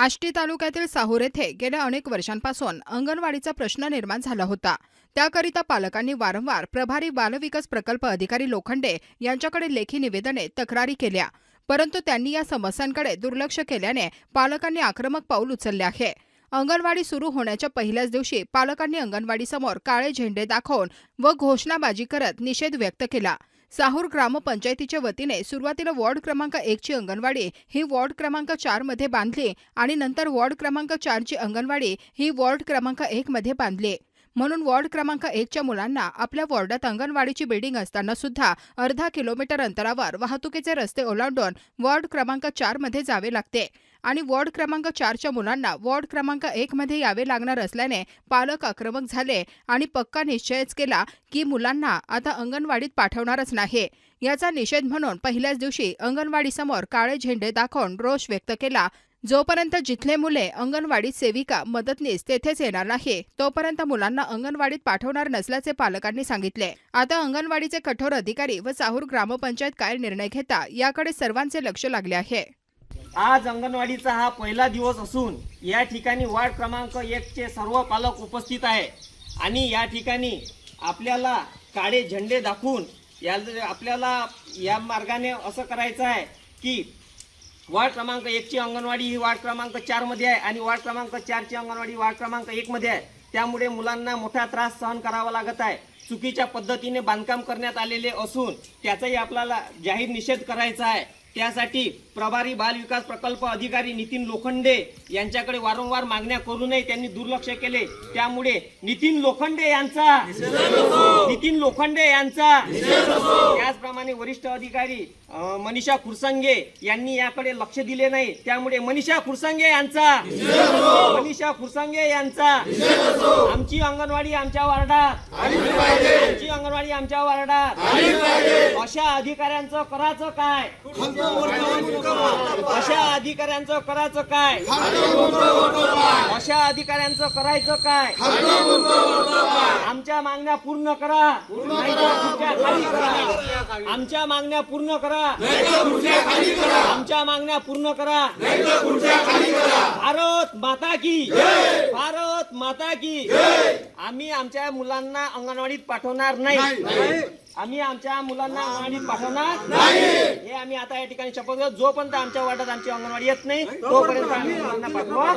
आष्टी तालुक्यातील साहूर येथे गेल्या अनेक वर्षांपासून अंगणवाडीचा प्रश्न निर्माण झाला होता. त्याकरिता पालकांनी वारंवार प्रभारी बालविकास प्रकल्प अधिकारी लोखंडे यांच्याकडे लेखी निवेदने तक्रारी केल्या. परंतु त्यांनी या समस्यांकडे दुर्लक्ष केल्याने पालकांनी आक्रमक पाऊल उचलले आहे. अंगणवाडी सुरू होण्याच्या पहिल्याच दिवशी पालकांनी अंगणवाडीसमोर काळे झेंडे दाखवून व घोषणाबाजी करत निषेध व्यक्त केला. साहूर ग्रामपंचायतीच्या वतीने सुरुवातीला वॉर्ड क्रमांक एकची अंगणवाडी ही वॉर्ड क्रमांक चारमध्ये बांधली आणि नंतर वॉर्ड क्रमांक चारची अंगणवाडी ही वॉर्ड क्रमांक एक मध्ये बांधली. म्हणून वॉर्ड क्रमांक एकच्या मुलांना आपल्या वॉर्डात अंगणवाडीची बिल्डिंग असताना सुद्धा अर्धा किलोमीटर अंतरावर वाहतुकीचे रस्ते ओलांडून वॉर्ड क्रमांक चारमध्ये जावे लागते. आणि वॉर्ड क्रमांक चारच्या मुलांना वॉर्ड क्रमांक एकमध्ये यावे लागणार असल्याने पालक आक्रमक झाले आणि पक्का निश्चयच केला की मुलांना आता अंगणवाडीत पाठवणारच नाही. याचा निषेध म्हणून पहिल्याच दिवशी अंगणवाडीसमोर काळे झेंडे दाखवून रोष व्यक्त केला. जोपर्यंत जिथले मुले अंगणवाडीत सेविका मदतनीस तेथेच येणार नाही तोपर्यंत मुलांना अंगणवाडीत पाठवणार नसल्याचे पालकांनी सांगितले. आता अंगणवाडीचे कठोर अधिकारी व साहूर ग्रामपंचायत काय निर्णय घेता याकडे सर्वांचे लक्ष लागले आहे. आज अंगणवाडीचा हा पहिला दिवस असून या ठिकाणी वार्ड क्रमांक एकचे सर्व पालक उपस्थित आहे. आणि या ठिकाणी आपल्याला काळे झेंडे दाखवून या आपल्याला या मार्गाने असं करायचं आहे की वार्ड क्रमांक एकची अंगणवाडी ही वार्ड क्रमांक चारमध्ये आहे आणि वार्ड क्रमांक चारची अंगणवाडी वार्ड क्रमांक एकमध्ये आहे. त्यामुळे मुलांना मोठा त्रास सहन करावा लागत आहे. चुकीच्या पद्धतीने बांधकाम करण्यात आलेले असून त्याचाही आपल्याला जाहीर निषेध करायचा आहे. त्यासाठी प्रभारी बाल विकास प्रकल्प अधिकारी नितीन लोखंडे यांच्याकडे वारंवार मागण्या करूनही त्यांनी दुर्लक्ष केले. त्यामुळे नितीन लोखंडे यांचा नितीन लोखंडे यांचा. त्याचप्रमाणे वरिष्ठ अधिकारी मनीषा खुरसंगे यांनी याकडे लक्ष दिले नाही. त्यामुळे मनीषा खुरसंगे यांचा. मनीषा खुरसंगे यांचा. आमची अंगणवाडी आमच्या वार्डात. आमची अंगणवाडी आमच्या वार्डात. अशा अधिकाऱ्यांचं करायचं काय? अशा अधिकाऱ्यांचं करायचं काय? अशा अधिकाऱ्यांचं करायचं काय? आमच्या मागण्या पूर्ण करा. करा. आमच्या मागण्या पूर्ण करा. आमच्या मागण्या पूर्ण करा. भारत माता की. भारत माता की. आम्ही आमच्या मुलांना अंगणवाडीत पाठवणार नाही. आम्ही आमच्या मुलांना अंगणवाडीत पाठवणार हे आम्ही आता या ठिकाणी शपथ घेतो जोपर्यंत आमच्या वार्डात आमची अंगणवाडी येत नाही तोपर्यंत आम्ही मुलांना पाठवा.